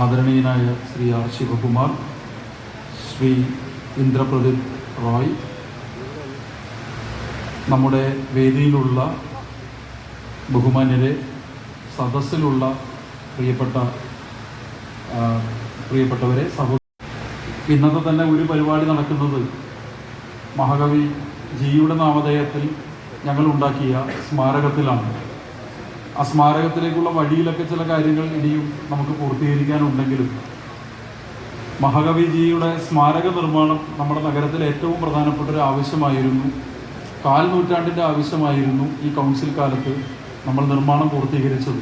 ആദരണീയനായ ശ്രീ ആർ ശിവകുമാർ ശ്രീ ഇന്ദ്രപ്രദീപ് റോയ് നമ്മുടെ വേദിയിലുള്ള ബഹുമാന്യരെ സദസ്സിലുള്ള പ്രിയപ്പെട്ട പ്രിയപ്പെട്ടവരെ സഹോ ഇന്നത്തെ തന്നെ ഒരു പരിപാടി നടക്കുന്നത് മഹാകവി ജിയുടെ നാമധേയത്തിൽ ഞങ്ങൾ ഉണ്ടാക്കിയ സ്മാരകത്തിലാണ്. ആ സ്മാരകത്തിലേക്കുള്ള വഴിയിലൊക്കെ ചില കാര്യങ്ങൾ ഇനിയും നമുക്ക് പൂർത്തീകരിക്കാനുണ്ടെങ്കിലും മഹാകവിജിയുടെ സ്മാരക നിർമ്മാണം നമ്മുടെ നഗരത്തിലെ ഏറ്റവും പ്രധാനപ്പെട്ട ഒരു ആവശ്യമായിരുന്നു. കാൽ നൂറ്റാണ്ടിന്റെ ആവശ്യമായിരുന്നു ഈ കൗൺസിൽ കാലത്ത് നമ്മൾ നിർമ്മാണം പൂർത്തീകരിച്ചത്.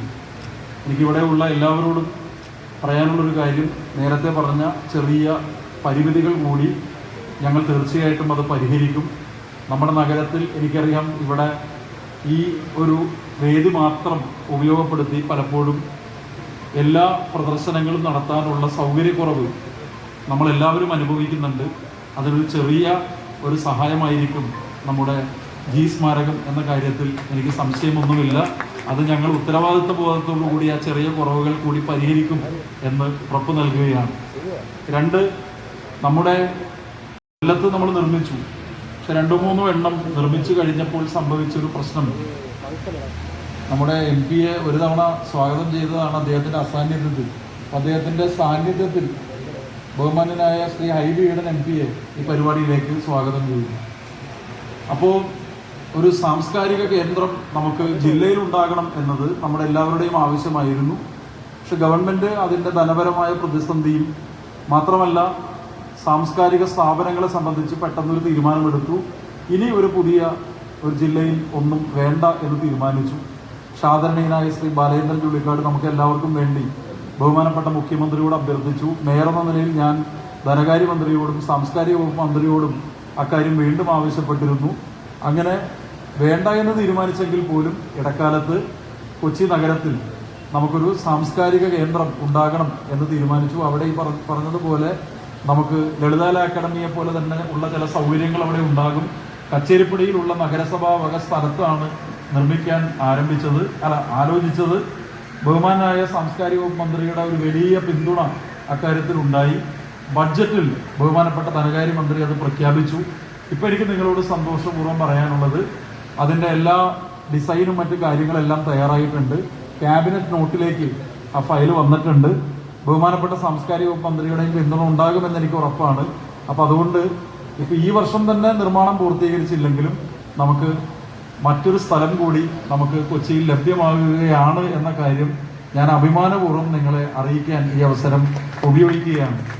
എനിക്കിവിടെയുള്ള എല്ലാവരോടും പറയാനുള്ളൊരു കാര്യം നേരത്തെ പറഞ്ഞ ചെറിയ പരിമിതികൾ കൂടി ഞങ്ങൾ തീർച്ചയായിട്ടും അത് പരിഹരിക്കും. നമ്മുടെ നഗരത്തിൽ എനിക്കറിയാം ഇവിടെ ഈ ഒരു വേദി മാത്രം ഉപയോഗപ്പെടുത്തി പലപ്പോഴും എല്ലാ പ്രദർശനങ്ങളും നടത്താനുള്ള സൗകര്യക്കുറവ് നമ്മളെല്ലാവരും അനുഭവിക്കുന്നുണ്ട്. അതൊരു ചെറിയ ഒരു സഹായമായിരിക്കും നമ്മുടെ ജി സ്മാരകം എന്ന കാര്യത്തിൽ എനിക്ക് സംശയമൊന്നുമില്ല. അത് ഞങ്ങൾ ഉത്തരവാദിത്വ ബോധത്തോടു കൂടി ആ ചെറിയ കുറവുകൾ കൂടി പരിഹരിക്കും എന്ന് ഉറപ്പ് നൽകുകയാണ്. രണ്ട് നമ്മുടെ കൊല്ലത്ത് നമ്മൾ നിർമ്മിച്ചു. പക്ഷെ രണ്ടോ മൂന്നോ എണ്ണം നിർമ്മിച്ചു കഴിഞ്ഞപ്പോൾ സംഭവിച്ചൊരു പ്രശ്നം. നമ്മുടെ എം പിയെ ഒരു തവണ സ്വാഗതം ചെയ്തതാണ് അദ്ദേഹത്തിന്റെ അസാന്നിധ്യത്തിൽ. അദ്ദേഹത്തിന്റെ സാന്നിധ്യത്തിൽ ബഹുമാന്യനായ ശ്രീ ഹൈബി ഈഡൻ എം പിയെ ഈ പരിപാടിയിലേക്ക് സ്വാഗതം ചെയ്തു അപ്പോൾ ഒരു സാംസ്കാരിക കേന്ദ്രം നമുക്ക് ജില്ലയിൽ ഉണ്ടാകണം എന്നത് നമ്മുടെ എല്ലാവരുടെയും ആവശ്യമായിരുന്നു. പക്ഷെ ഗവൺമെന്റ് അതിന്റെ ധനപരമായ പ്രതിസന്ധിയും മാത്രമല്ല സാംസ്കാരിക സ്ഥാപനങ്ങളെ സംബന്ധിച്ച് പെട്ടെന്നൊരു തീരുമാനമെടുത്തു. ഇനി ഒരു പുതിയ ഒരു ജില്ലയിൽ ഒന്നും വേണ്ട എന്ന് തീരുമാനിച്ചു. സാധാരണീയനായ ശ്രീ ബാലേന്ദ്രൻ ചുള്ളിക്കാട് നമുക്ക് എല്ലാവർക്കും വേണ്ടി ബഹുമാനപ്പെട്ട മുഖ്യമന്ത്രിയോട് അഭ്യർത്ഥിച്ചു. മേയർ എന്ന നിലയിൽ ഞാൻ ധനകാര്യമന്ത്രിയോടും സാംസ്കാരിക വകുപ്പ് മന്ത്രിയോടും അക്കാര്യം വീണ്ടും ആവശ്യപ്പെട്ടിരുന്നു. അങ്ങനെ വേണ്ട എന്ന് തീരുമാനിച്ചെങ്കിൽ പോലും ഇടക്കാലത്ത് കൊച്ചി നഗരത്തിൽ നമുക്കൊരു സാംസ്കാരിക കേന്ദ്രം ഉണ്ടാകണം എന്ന് തീരുമാനിച്ചു. അവിടെ ഈ പറഞ്ഞതുപോലെ നമുക്ക് ലളിതാല അക്കാദമിയെ പോലെ തന്നെ ഉള്ള ചില സൗകര്യങ്ങൾ അവിടെ ഉണ്ടാകും. കച്ചേരിപ്പടിയിലുള്ള നഗരസഭാ വക സ്ഥലത്താണ് നിർമ്മിക്കാൻ ആരംഭിച്ചത് അല്ല ആലോചിച്ചത്. ബഹുമാനായ സാംസ്കാരിക മന്ത്രിയുടെ ഒരു വലിയ പിന്തുണ അക്കാര്യത്തിൽ ഉണ്ടായി. ബഡ്ജറ്റിൽ ബഹുമാനപ്പെട്ട ധനകാര്യ മന്ത്രി അത് പ്രഖ്യാപിച്ചു. ഇപ്പം എനിക്ക് നിങ്ങളോട് സന്തോഷപൂർവം പറയാനുള്ളത് അതിന്റെ എല്ലാ ഡിസൈനും മറ്റു കാര്യങ്ങളെല്ലാം തയ്യാറായിട്ടുണ്ട്. ക്യാബിനറ്റ് നോട്ടിലേക്ക് ആ ഫയൽ വന്നിട്ടുണ്ട്. ബഹുമാനപ്പെട്ട സാംസ്കാരിക വകുപ്പ് മന്ത്രിയുടെയും പിന്തുണ ഉണ്ടാകുമെന്ന് എനിക്ക് ഉറപ്പാണ്. അപ്പോൾ അതുകൊണ്ട് ഇപ്പൊ ഈ വർഷം തന്നെ നിർമ്മാണം പൂർത്തീകരിച്ചില്ലെങ്കിലും നമുക്ക് മറ്റൊരു സ്ഥലം കൂടി നമുക്ക് കൊച്ചിയിൽ ലഭ്യമാകുകയാണ് എന്ന കാര്യം ഞാൻ അഭിമാനപൂർവം നിങ്ങളെ അറിയിക്കാൻ ഈ അവസരം ഉപയോഗിക്കുകയാണ്.